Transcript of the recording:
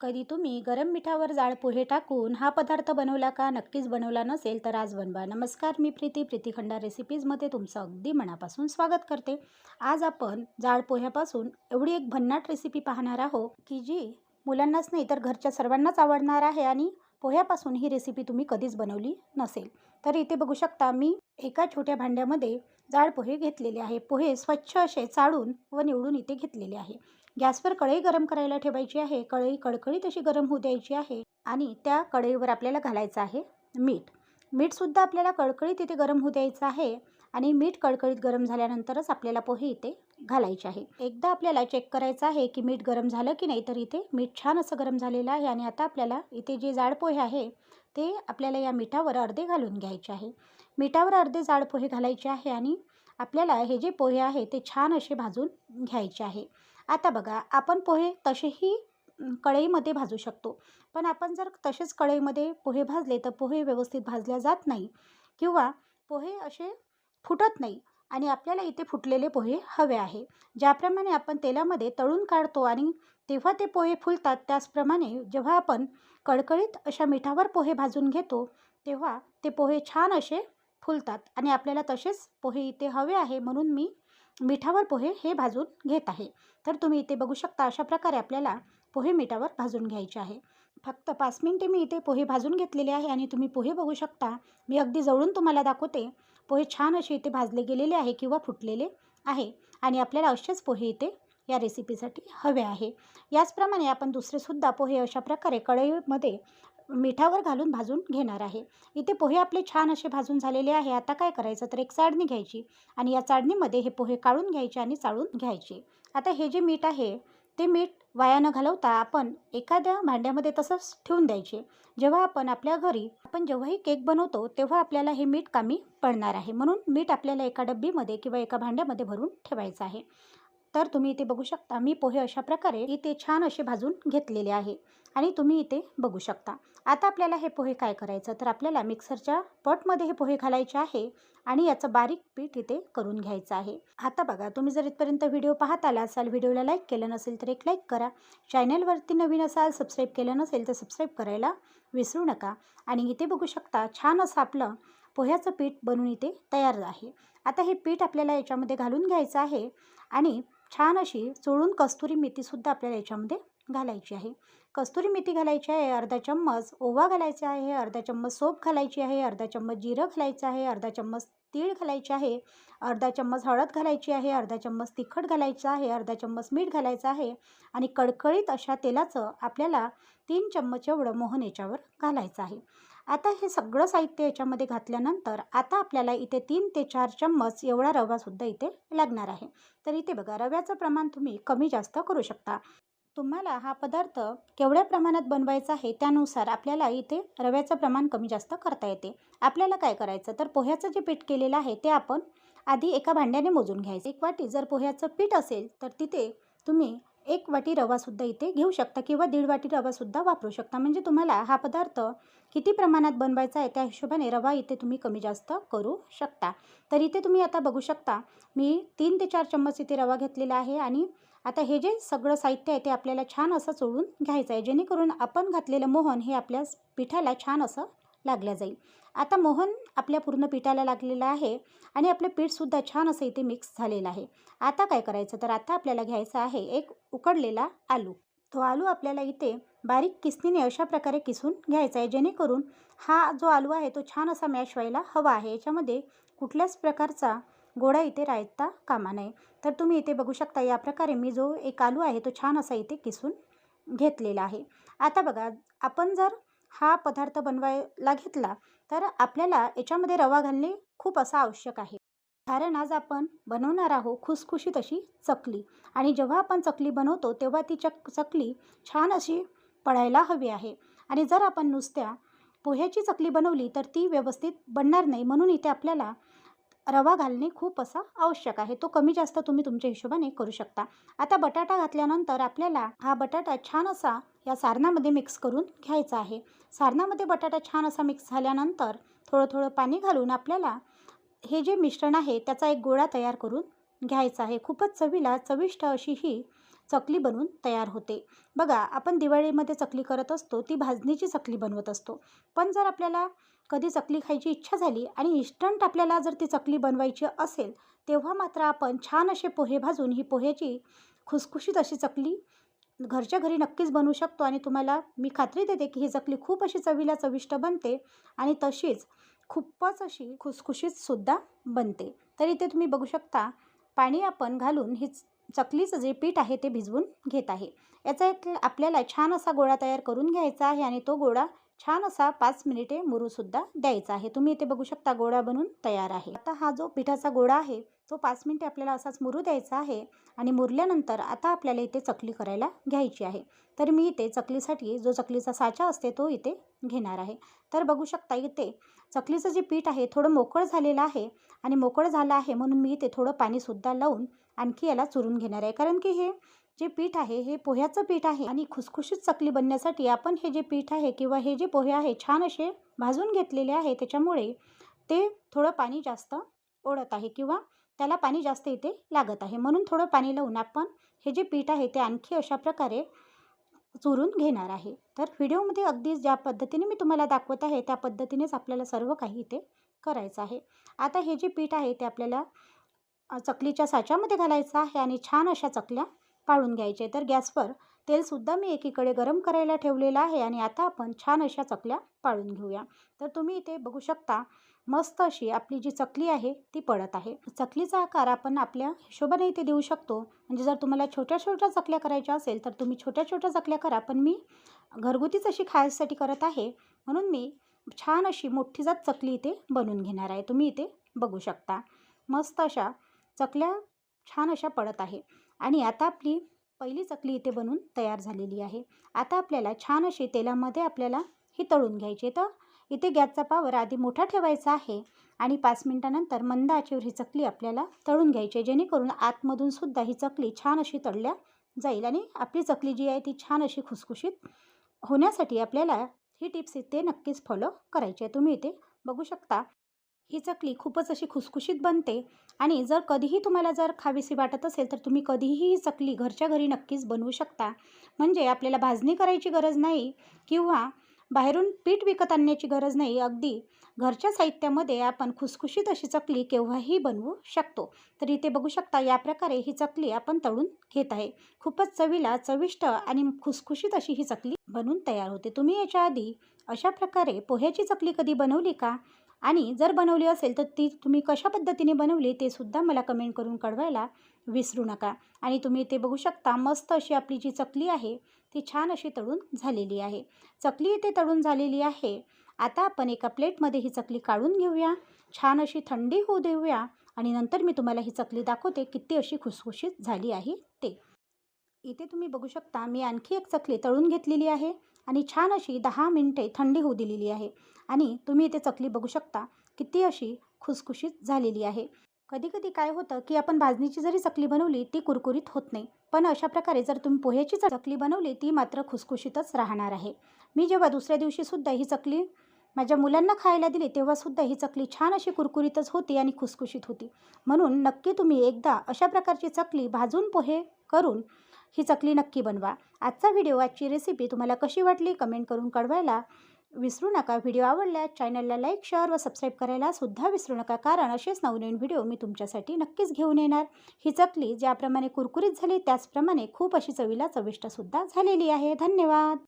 कधी तुम्ही गरम मिठावर जाळ पोहे टाकून हा पदार्थ बनवला का नक्कीच बनवला नसेल तर आज बनवा. नमस्कार मी प्रीती. प्रीतीखंडा रेसिपीजमध्ये तुमचं अगदी मनापासून स्वागत करते. आज आपण जाळ पोह्यापासून एवढी एक भन्नाट रेसिपी पाहणार आहोत की जी मुलांनाच नाही तर घरच्या सर्वांनाच आवडणार आहे आणि पोह्यापासून ही रेसिपी तुम्ही कधीच बनवली नसेल. तर इथे बघू शकता मी एका छोट्या भांड्यामध्ये जाड पोहे घेतलेले आहे. पोहे स्वच्छ असे चाळून व निवडून इथे घेतलेले आहे. गॅसवर कढई गरम करायला ठेवायची आहे. कढई कडकडीत अशी गरम होऊ द्यायची आहे आणि त्या कढईवर आपल्याला घालायचं आहे मीठ. मीठसुद्धा आपल्याला कडकडीत इथे गरम होऊ द्यायचं आहे आणि मीठ कडकडीत गरम झाल्यानंतरच आपल्याला पोहे इथे घालायचे आहे. एकदा आपल्याला चेक करायचं आहे की मीठ गरम झालं की नाही तर इथे मीठ छान असं गरम झालेलं आहे आणि आता आपल्याला इथे जे जाड पोहे आहे ते आपल्याला या मिठावर अर्धे घालून घ्यायचे आहे. मिठावर अर्धे जाड पोहे घालायचे आहे आणि आपल्याला हे जे पोहे आहे ते छान असे भाजून घ्यायचे आहे. आता बघा आपण पोहे तसेही कढईमध्ये भाजू शकतो. पण आपण जर तसेच कढईमध्ये पोहे भाजले तर पोहे व्यवस्थित भाजल्या जात नाही. किंवा पोहे असे फुटत नाही आणि आपल्याला इथे फुटलेले पोहे हवे आहे. ज्याप्रमाणे आपण तेलामध्ये तळून काढतो आणि तेव्हा ते पोहे फुलतात त्याचप्रमाणे जेव्हा आपण कडकडीत अशा मिठावर पोहे भाजून घेतो तेव्हा ते पोहे छान असे फुलतात. आणि आपल्याला तसेच पोहे इथे हवे आहे म्हणून मी मिठावर पोहे हे भाजून घेत आहे. तर तुम्ही इथे बघू शकता अशा प्रकारे आपल्याला पोहे मिठावर भाजून घ्यायचे आहे. फक्त पाच मिनटे मी इथे पोहे भाजून घेतलेले आहे आणि तुम्ही पोहे बघू शकता. मी अगदी जवळून तुम्हाला दाखवते. पोहे छान असे इथे भाजले गेलेले आहे किंवा फुटलेले आहे. आणि आपल्याला असेच पोहे इथे या रेसिपीसाठी हवे आहे. याचप्रमाणे आपण दुसरेसुद्धा पोहे अशा प्रकारे कढईमध्ये मिठावर घालून भाजून घेणार आहे. इथे पोहे आपले छान असे भाजून झालेले आहे. आता काय करायचं? तर एक चाळणी घ्यायची आणि या चाळणीमध्ये हे पोहे काढून घ्यायचे आणि चाळून घ्यायचे. आता हे जे मीठ आहे ते मीठ वाया न घालवता आपण एखाद्या भांड्यामध्ये तसंच ठेवून द्यायचे. जेव्हा आपण आपल्या घरी आपण जेव्हाही केक बनवतो तेव्हा आपल्याला हे मीठ कामी पडणार आहे. म्हणून मीठ आपल्याला एका डब्बीमध्ये किंवा एका भांड्यामध्ये भरून ठेवायचं आहे. तर तुम्ही इथे बघू शकता मी पोहे अशा प्रकारे इथे छान असे भाजून घेतलेले आहे. आणि तुम्ही इथे बघू शकता. आता आपल्याला हे पोहे काय करायचं? तर आपल्याला मिक्सरच्या पटमध्ये हे पोहे घालायचे आहे आणि याचं बारीक पीठ इथे करून घ्यायचं आहे. आता बघा तुम्ही जर इथपर्यंत व्हिडिओ पाहत आला असाल व्हिडिओला लाईक केलं नसेल तर एक लाईक करा. चॅनलवरती नवीन असाल सबस्क्राईब केलं नसेल तर सबस्क्राईब करायला विसरू नका. आणि इथे बघू शकता छान असं आपलं पोह्याचं पीठ बनवून इथे तयार आहे. आता हे पीठ आपल्याला याच्यामध्ये घालून घ्यायचं आहे आणि छान अशी चोळून कस्तुरी मेथीसुद्धा आपल्याला याच्यामध्ये घालायची आहे. कस्तुरी मेथी घालायची आहे अर्धा चम्मच ओवा घालायचा आहे अर्धा चम्मच सोप घालायची आहे अर्धा चम्मच जिरं घालायचं आहे अर्धा चम्मच तीळ घालायचे आहे अर्धा चम्मच हळद घालायची आहे अर्धा चम्मच तिखट घालायचं आहे अर्धा चम्मच मीठ घालायचं आहे आणि कडकडीत अशा तेलाचं आपल्याला तीन चम्मच एवढं मोहन याच्यावर घालायचं आहे. आता हे सगळं साहित्य याच्यामध्ये घातल्यानंतर आता आपल्याला इथे तीन ते चार चम्मच एवढा रवासुद्धा इथे लागणार आहे. तर इथे बघा रव्याचं प्रमाण तुम्ही कमी जास्त करू शकता. तुम्हाला हा पदार्थ केवढ्या प्रमाणात बनवायचा आहे त्यानुसार आपल्याला इथे रव्याचं प्रमाण कमी जास्त करता येते. आपल्याला काय करायचं? तर पोह्याचं जे पीठ केलेलं आहे ते आपण आधी एका भांड्याने मोजून घ्यायचं. एक वाटी जर पोह्याचं पीठ असेल तर तिथे तुम्ही एक वाटी रवासुद्धा इथे घेऊ शकता किंवा दीड वाटी रवासुद्धा वापरू शकता. म्हणजे तुम्हाला हा पदार्थ किती प्रमाणात बनवायचा आहे त्या हिशोबाने रवा इथे तुम्ही कमी जास्त करू शकता. तर इथे तुम्ही आता बघू शकता मी तीन ते चार चम्मच इथे रवा घेतलेला आहे आणि आता हे जे सगळं साहित्य आहे ते आपल्याला छान असं चोळून घ्यायचं आहे. जेणेकरून आपण घातलेलं मोहन हे आपल्या पिठाला छान असं लागल्या जाईल. आता मोहन आपल्या पूर्ण पिठाला लागलेलं आहे आणि आपलं पीठसुद्धा छान असं इथे मिक्स झालेलं आहे. आता काय करायचं? तर आता आपल्याला घ्यायचं आहे एक उकडलेला आलू. तो आलू आपल्याला इथे बारीक किसनीने अशा प्रकारे किसून घ्यायचा आहे जेणेकरून हा जो आलू आहे तो छान असा मॅश व्हायला हवा आहे. याच्यामध्ये कुठल्याच प्रकारचा गोडा इथे राहता कामा नये. तर तुम्ही इथे बघू शकता या प्रकारे मी जो एक आलू आहे तो छान असा इथे किसून घेतलेला आहे. आता बघा आपण जर हा पदार्थ बनवायला घेतला तर आपल्याला याच्यामध्ये रवा घालणे खूप असं आवश्यक आहे. कारण आज आपण बनवणार आहोत खुसखुशीत अशी चकली आणि जेव्हा आपण चकली बनवतो तेव्हा ती चक चकली छान अशी पडायला हवी आहे. आणि जर आपण नुसत्या पोह्याची चकली बनवली तर ती व्यवस्थित बनणार नाही. म्हणून इथे आपल्याला रवा घालणे खूप असा आवश्यक आहे. तो कमी जास्त तुम्ही तुमच्या हिशोबाने करू शकता. आता बटाटा घातल्यानंतर आपल्याला हा बटाटा छान असा या सारणामध्ये मिक्स करून घ्यायचा आहे. सारणामध्ये बटाटा छान असा मिक्स झाल्यानंतर थोडं थोडं पाणी घालून आपल्याला हे जे मिश्रण आहे त्याचा एक गोळा तयार करून घ्यायचा आहे. खूपच चवीला चविष्ट अशी ही चकली बनवून तयार होते. बघा आपण दिवाळीमध्ये चकली करत असतो ती भाजणीची चकली बनवत असतो. पण जर आपल्याला कधी चकली खायची इच्छा झाली आणि इन्स्टंट आपल्याला जर ती चकली बनवायची असेल तेव्हा मात्र आपण छान असे पोहे भाजून ही पोह्याची खुसखुशीत अशी चकली घरच्या घरी नक्कीच बनवू शकतो आणि तुम्हाला मी खात्री देते की ही चकली खूप अशी चवीला चविष्ट बनते आणि तशीच खूपच अशी खुसखुशीतसुद्धा बनते. तर इथे तुम्ही बघू शकता पाणी आपण घालून ही चकलीचं जे पीठ आहे ते भिजवून घेत आहे. याचा एक आपल्याला छान असा गोळा तयार करून घ्यायचा आहे आणि तो गोळा छान असा पाच मिनिटे मुरूसुद्धा द्यायचा आहे. तुम्ही इथे बघू शकता गोळा बनून तयार आहे. आता हा जो पिठाचा गोळा आहे तो पाच मिनटे आपल्याला असाच मुरू द्यायचा आहे आणि मुरल्यानंतर आता आपल्याला इथे चकली करायला घ्यायची आहे. तर मी इथे चकलीसाठी जो चकलीचा साचा असते तो इथे घेणार आहे. तर बघू शकता इथे चकलीचं जे पीठ आहे थोडं मोकळं झालेलं आहे आणि मोकळं झालं आहे म्हणून मी इथे थोडं पाणीसुद्धा लावून आणखी याला चुरून घेणार आहे. कारण की हे जे पीठ आहे हे पोह्याचं पीठ आहे आणि खुसखुशीत चकली बनण्यासाठी आपण हे जे पीठ आहे किंवा हे जे पोहे आहे छान असे भाजून घेतलेले आहे त्याच्यामुळे ते थोडं पाणी जास्त ओढत आहे किंवा त्याला पाणी जास्त इथे लागत आहे. म्हणून थोडं पाणी लावून आपण हे जे पीठ आहे ते आणखी अशा प्रकारे चुरून घेणार आहे. तर व्हिडिओमध्ये अगदी ज्या पद्धतीने मी तुम्हाला दाखवत आहे त्या पद्धतीनेच आपल्याला सर्व काही इथे करायचं आहे. आता हे जे पीठ आहे ते आपल्याला चकलीच्या साच्यामध्ये घालायचं आहे आणि छान अशा चकल्या पाळून घ्यायचे तर गॅसवर तेलसुद्धा मी एकीकडे गरम करायला ठेवलेलं आहे आणि आता आपण छान अशा चकल्या पाळून घेऊया. तर तुम्ही इथे बघू शकता मस्त अशी आपली जी चकली आहे ती पडत आहे. चकलीचा आकार आपण आपल्या हिशोबाने इथे देऊ शकतो. म्हणजे जर तुम्हाला छोट्या छोट्या चकल्या करायच्या असेल तर तुम्ही छोट्या छोट्या चकल्या करा. पण मी घरगुतीच अशी खायसाठी करत आहे. म्हणून मी छान अशी मोठी जात चकली इथे बनवून घेणार आहे. तुम्ही इथे बघू शकता. मस्त अशा चकल्या छान अशा पडत आहे. आणि आता आपली पहिली चकली इथे बनवून तयार झालेली आहे. आता आपल्याला छान अशी तेलामध्ये आपल्याला ही तळून घ्यायची. तर इथे गॅसचा पावर आधी मोठा ठेवायचा आहे आणि पाच मिनटानंतर मंद आचेवर ही चकली आपल्याला तळून घ्यायची आहे. जेणेकरून आतमधून सुद्धा ही चकली छान अशी तळल्या जाईल आणि आपली चकली जी आहे ती छान अशी खुसखुशीत होण्यासाठी आपल्याला ही टिप्स इथे नक्कीच फॉलो करायची आहे. तुम्ही इथे बघू शकता ही चकली खूपच अशी खुसखुशीत बनते आणि जर कधीही तुम्हाला जर खावीशी वाटत असेल तर तुम्ही कधीही ही चकली घरच्या घरी नक्कीच बनवू शकता. म्हणजे आपल्याला भाजणी करायची गरज नाही किंवा बाहेरून पीठ विकत आणण्याची गरज नाही. अगदी घरच्या साहित्यामध्ये आपण खुसखुशीत अशी चकली केव्हाही बनवू शकतो. तर इथे बघू शकता या प्रकारे ही चकली आपण तळून घेत आहे. खूपच चवीला चविष्ट आणि खुसखुशीत अशी ही चकली बनवून तयार होते. तुम्ही याच्या आधी अशा प्रकारे पोह्याची चकली कधी बनवली का? आणि जर बनवली असेल तर ती तुम्ही कशा पद्धतीने बनवली ते सुद्धा मला कमेंट करून कळवायला विसरू नका. आणि तुम्ही ते बघू शकता मस्त अशी आपली जी चकली आहे ती छान अशी तळून झालेली आहे. चकली इथे तळून झालेली आहे. आता आपण एका प्लेटमध्ये ही चकली काढून घेऊया. छान अशी थंडी होऊ देऊया आणि नंतर मी तुम्हाला ही चकली दाखवते किती अशी खुसखुशीत झाली आहे ते. इथे तुम्ही बघू शकता मी आणखी एक चकली तळून घेतलेली आहे आणि छान अशी दहा मिनटे थंडी होऊ दिलेली आहे. आणि तुम्ही इथे चकली बघू शकता किती अशी खुसखुशीत झालेली आहे. कधी कधी काय होतं की आपण भाजणीची जरी चकली बनवली ती कुरकुरीत होत नाही. पण अशा प्रकारे जर तुम्ही पोह्याची चकली बनवली ती मात्र खुसखुशीतच राहणार आहे. मी जेव्हा दुसऱ्या दिवशीसुद्धा ही चकली माझ्या मुलांना खायला दिली तेव्हासुद्धा ही चकली छान अशी कुरकुरीतच होती आणि खुसखुशीत होती. म्हणून नक्की तुम्ही एकदा अशा प्रकारची चकली भाजून पोहे करून ही चकली नक्की बनवा. आजचा व्हिडिओ आजची रेसिपी तुम्हाला कशी वाटली कमेंट करून कळवायला विसरू नका व्हिडिओ आवडल्यास चॅनलला लाईक शेअर व सबस्क्राईब करायला सुद्धा विसरू नका कारण असेच नवनवीन व्हिडिओ मी तुमच्यासाठी नक्कीच घेऊन येणार. ही चकली ज्याप्रमाणे कुरकुरीत झाली त्याचप्रमाणे खूप अशी चवीला चविष्टसुद्धा झालेली आहे. धन्यवाद!